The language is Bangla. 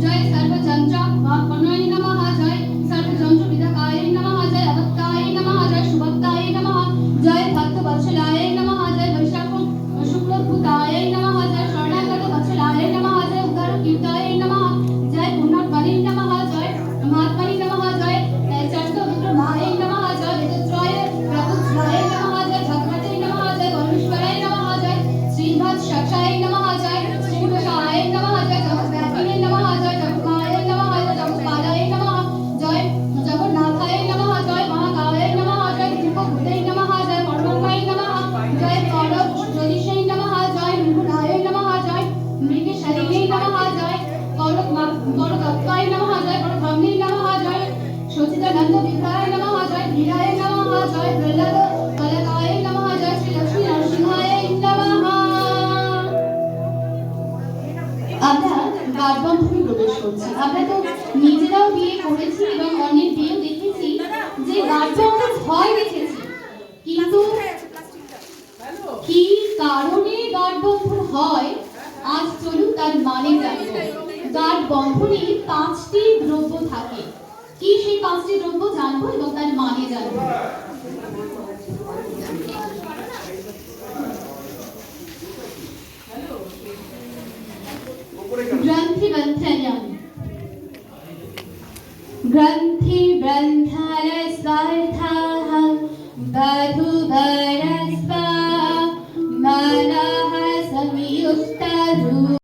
जय सर्वचंद्रा কি কারণে গাঠবন্ধন হয়? আজ চলুন তার মানে জানব। গাঠবন্ধনে পাঁচটি দ্রব্য থাকে। কি সেই পাঁচটি দ্রব্য জানব এবং তার মানে জানব? ग्रंथि ग्रंथ ग्रन्थालस्वार्थाः बधुभरस्